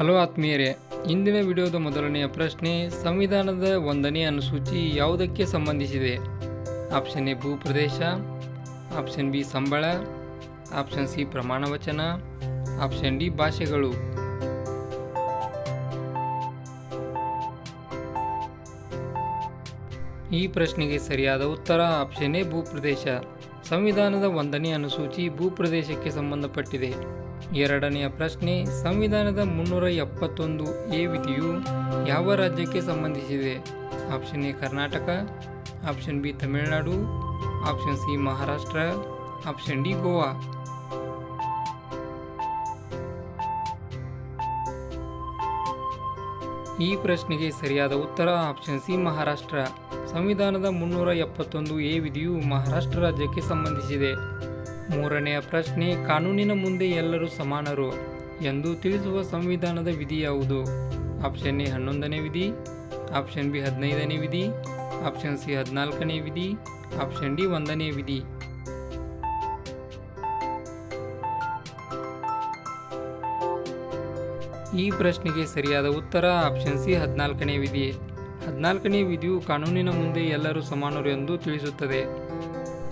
Hello ಆತ್ಮೀಯರೇ, ಇಂದಿನ ವಿಡಿಯೋದ ಮೊದಲನೆಯ ಪ್ರಶ್ನೆ, ಸಂವಿಧಾನದ ಒಂದನೇ ಅನುಸೂಚಿ ಯಾವುದಕ್ಕೆ ಸಂಬಂಧಿಸಿದೆ? ಆಪ್ಷನ್ ಎ ಭೂಪ್ರದೇಶ, ಆಪ್ಷನ್ ಬಿ ಸಂಬಳ, ಆಪ್ಷನ್ ಸಿ ಪ್ರಮಾಣ ವಚನ, ಆಪ್ಷನ್ ಡಿ ಭಾಷೆಗಳು. ಈ ಪ್ರಶ್ನೆಗೆ ಸರಿಯಾದ ಉತ್ತರ ಆಪ್ಷನ್ ಎ ಭೂಪ್ರದೇಶ. ಸಂವಿಧಾನದ ಒಂದನೇ ಅನುಸೂಚಿ ಭೂಪ್ರದೇಶಕ್ಕೆ ಸಂಬಂಧಪಟ್ಟಿದೆ. ಎರಡನೆಯ ಪ್ರಶ್ನೆ, ಸಂವಿಧಾನದ ಮುನ್ನೂರ ಎಪ್ಪತ್ತೊಂದು ಎ ವಿಧಿಯು ಯಾವ ರಾಜ್ಯಕ್ಕೆ ಸಂಬಂಧಿಸಿದೆ? Option A Karnataka, option B Tamil Nadu, option C Maharashtra, option D Goa. ಈ ಪ್ರಶ್ನೆಗೆ ಸರಿಯಾದ ಉತ್ತರ ಆಪ್ಷನ್ ಸಿ, ಮಹಾರಾಷ್ಟ್ರ. ಸಂವಿಧಾನದ ಮುನ್ನೂರ ಎಪ್ಪತ್ತೊಂದು ಎ ವಿಧಿಯು ಮಹಾರಾಷ್ಟ್ರ ರಾಜ್ಯಕ್ಕೆ ಸಂಬಂಧಿಸಿದೆ. ಮೂರನೆಯ ಪ್ರಶ್ನೆ, ಕಾನೂನಿನ ಮುಂದೆ ಎಲ್ಲರೂ ಸಮಾನರು ಎಂದು ತಿಳಿಸುವ ಸಂವಿಧಾನದ ವಿಧಿ ಯಾವುದು? ಆಪ್ಷನ್ ಎ, ಹನ್ನೊಂದನೇ ವಿಧಿ. ಆಪ್ಷನ್ ಬಿ, ಹದಿನೈದನೇ ವಿಧಿ. ಆಪ್ಷನ್ ಸಿ, ಹದಿನಾಲ್ಕನೇ ವಿಧಿ. ಆಪ್ಷನ್ ಡಿ, ಒಂದನೇ ವಿಧಿ. ಈ ಪ್ರಶ್ನೆಗೆ ಸರಿಯಾದ ಉತ್ತರ ಆಪ್ಷನ್ ಸಿ ಹದಿನಾಲ್ಕನೇ ವಿಧಿ. ಹದಿನಾಲ್ಕನೇ ವಿಧಿಯು ಕಾನೂನಿನ ಮುಂದೆ ಎಲ್ಲರೂ ಸಮಾನರು ಎಂದು ತಿಳಿಸುತ್ತದೆ.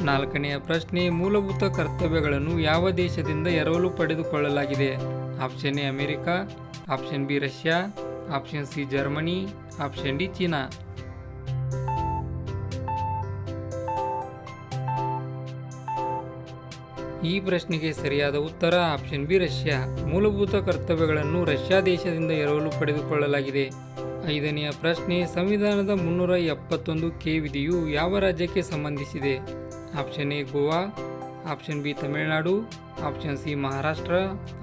ನಾಲ್ಕನೆಯ ಪ್ರಶ್ನೆ, ಮೂಲಭೂತ ಕರ್ತವ್ಯಗಳನ್ನು ಯಾವ ದೇಶದಿಂದ ಎರವಲು ಪಡೆದುಕೊಳ್ಳಲಾಗಿದೆ? Option A America option B Russia option C Germany option D China. ಈ ಪ್ರಶ್ನೆಗೆ ಸರಿಯಾದ ಉತ್ತರ ಆಪ್ಷನ್ ಬಿ, ರಷ್ಯಾ. ಮೂಲಭೂತ ಕರ್ತವ್ಯಗಳನ್ನು ರಷ್ಯಾ ದೇಶದಿಂದ ಎರವಲು ಪಡೆದುಕೊಳ್ಳಲಾಗಿದೆ. ಐದನೆಯ ಪ್ರಶ್ನೆ, ಸಂವಿಧಾನದ ಮುನ್ನೂರ ಎಪ್ಪತ್ತೊಂದು ಕೆ ವಿಧಿಯು ಯಾವ ರಾಜ್ಯಕ್ಕೆ ಸಂಬಂಧಿಸಿದೆ? Option A, Goa. Option B, Tamil Nadu. Option C, Maharashtra.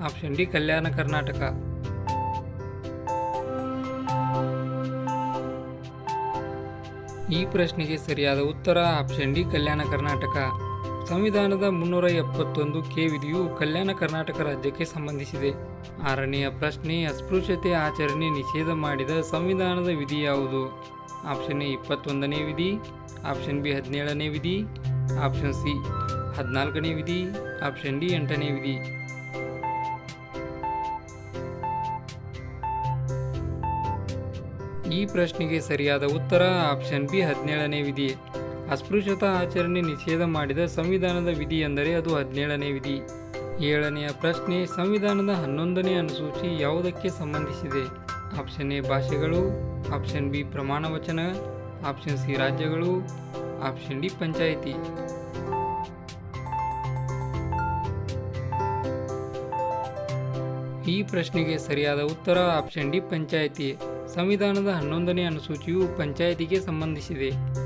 Option D, Kalyana Karnataka. ಈ ಪ್ರಶ್ನೆಗೆ ಸರಿಯಾದ ಉತ್ತರ ಆಪ್ಷನ್ ಡಿ, ಕಲ್ಯಾಣ ಕರ್ನಾಟಕ. ಸಂವಿಧಾನದ ಮುನ್ನೂರ ಎಪ್ಪತ್ತೊಂದು ಕೆ ವಿಧಿಯು ಕಲ್ಯಾಣ ಕರ್ನಾಟಕ ರಾಜ್ಯಕ್ಕೆ ಸಂಬಂಧಿಸಿದೆ. ಆರನೆಯ ಪ್ರಶ್ನೆ, ಅಸ್ಪೃಶ್ಯತೆ ಆಚರಣೆ ನಿಷೇಧ ಮಾಡಿದ ಸಂವಿಧಾನದ ವಿಧಿ ಯಾವುದು? ಆಪ್ಷನ್ ಎ, ಇಪ್ಪತ್ತೊಂದನೇ ವಿಧಿ, ಆಪ್ಷನ್ ಬಿ, ಹದಿನೇಳನೇ ವಿಧಿ, ಆಪ್ಷನ್ ಸಿ, ಹದಿನಾಲ್ಕನೇ ವಿಧಿ, ಆಪ್ಷನ್ ಡಿ, ಎಂಟನೇ ವಿಧಿ. ಈ ಪ್ರಶ್ನೆಗೆ ಸರಿಯಾದ ಉತ್ತರ ಆಪ್ಷನ್ ಬಿ, ಹದಿನೇಳನೇ ವಿಧಿ. ಅಸ್ಪೃಶ್ಯತಾ ಆಚರಣೆ ನಿಷೇಧ ಮಾಡಿದ ಸಂವಿಧಾನದ ವಿಧಿ ಎಂದರೆ ಅದು ಹದಿನೇಳನೇ ವಿಧಿ. ಏಳನೆಯ ಪ್ರಶ್ನೆ, ಸಂವಿಧಾನದ ಹನ್ನೊಂದನೇ ಅನುಸೂಚಿ ಯಾವುದಕ್ಕೆ ಸಂಬಂಧಿಸಿದೆ? ಆಪ್ಷನ್ ಎ, ಭಾಷೆಗಳು. ಆಪ್ಷನ್ ಬಿ, ಪ್ರಮಾಣ ವಚನ. ಆಪ್ಷನ್ ಸಿ, ರಾಜ್ಯಗಳು. Option D, panchayat. ಈ ಪ್ರಶ್ನೆಗೆ ಸರಿಯಾದ ಉತ್ತರ ಆಪ್ಷನ್ ಡಿ, ಪಂಚಾಯಿತಿ. ಸಂವಿಧಾನದ ಹನ್ನೊಂದನೇ ಅನುಸೂಚಿಯು ಪಂಚಾಯಿತಿಗೆ ಸಂಬಂಧಿಸಿದೆ.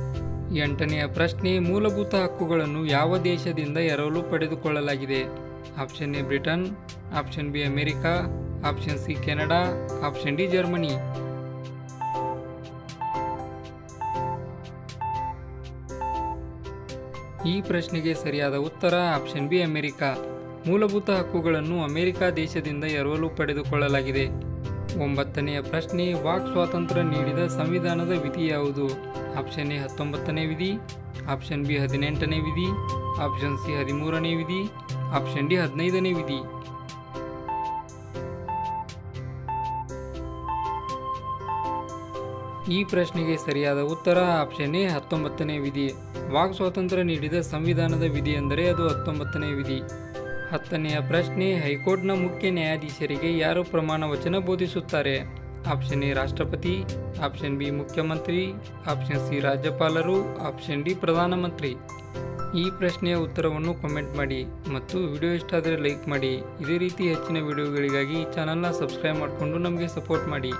ಎಂಟನೆಯ ಪ್ರಶ್ನೆ, ಮೂಲಭೂತ ಹಕ್ಕುಗಳನ್ನು ಯಾವ ದೇಶದಿಂದ ಎರವಲು ಪಡೆದುಕೊಳ್ಳಲಾಗಿದೆ? Option A, Britain. Option B, America. Option C, Canada. Option D, Germany. ಈ ಪ್ರಶ್ನೆಗೆ ಸರಿಯಾದ ಉತ್ತರ ಆಪ್ಷನ್ ಬಿ, ಅಮೆರಿಕಾ. ಮೂಲಭೂತ ಹಕ್ಕುಗಳನ್ನು ಅಮೆರಿಕಾ ದೇಶದಿಂದ ಎರವಲು ಪಡೆದುಕೊಳ್ಳಲಾಗಿದೆ. ಒಂಬತ್ತನೆಯ ಪ್ರಶ್ನೆ, ವಾಕ್ ಸ್ವಾತಂತ್ರ್ಯ ನೀಡಿದ ಸಂವಿಧಾನದ ವಿಧಿ ಯಾವುದು? ಆಪ್ಷನ್ ಎ, ಹತ್ತೊಂಬತ್ತನೇ ವಿಧಿ, ಆಪ್ಷನ್ ಬಿ, ಹದಿನೆಂಟನೇ ವಿಧಿ, ಆಪ್ಷನ್ ಸಿ, ಹದಿಮೂರನೇ ವಿಧಿ, ಆಪ್ಷನ್ ಡಿ, ಹದಿನೈದನೇ ವಿಧಿ. ಈ ಪ್ರಶ್ನೆಗೆ ಸರಿಯಾದ ಉತ್ತರ ಆಪ್ಷನ್ ಎ, ಹತ್ತೊಂಬತ್ತನೇ ವಿಧಿ. ವಾಕ್ ಸ್ವಾತಂತ್ರ್ಯ ನೀಡಿದ ಸಂವಿಧಾನದ ವಿಧಿ ಎಂದರೆ ಅದು ಹತ್ತೊಂಬತ್ತನೇ ವಿಧಿ. ಹತ್ತನೆಯ ಪ್ರಶ್ನೆ, ಹೈಕೋರ್ಟ್ನ ಮುಖ್ಯ ನ್ಯಾಯಾಧೀಶರಿಗೆ ಯಾರು ಪ್ರಮಾಣ ವಚನ ಬೋಧಿಸುತ್ತಾರೆ? ಆಪ್ಷನ್ ಎ, ರಾಷ್ಟ್ರಪತಿ. ಆಪ್ಷನ್ ಬಿ, ಮುಖ್ಯಮಂತ್ರಿ. ಆಪ್ಷನ್ ಸಿ, ರಾಜ್ಯಪಾಲರು. ಆಪ್ಷನ್ ಡಿ, ಪ್ರಧಾನಮಂತ್ರಿ. ಈ ಪ್ರಶ್ನೆಯ ಉತ್ತರವನ್ನು ಕಾಮೆಂಟ್ ಮಾಡಿ ಮತ್ತು ವಿಡಿಯೋ ಇಷ್ಟ ಆದರೆ ಲೈಕ್ ಮಾಡಿ. ಇದೇ ರೀತಿ ಹೆಚ್ಚಿನ ವಿಡಿಯೋಗಳಿಗಾಗಿ ಚಾನಲ್ನ ಸಬ್ಸ್ಕ್ರೈಬ್ ಮಾಡಿಕೊಂಡು ನಮಗೆ ಸಪೋರ್ಟ್ ಮಾಡಿ.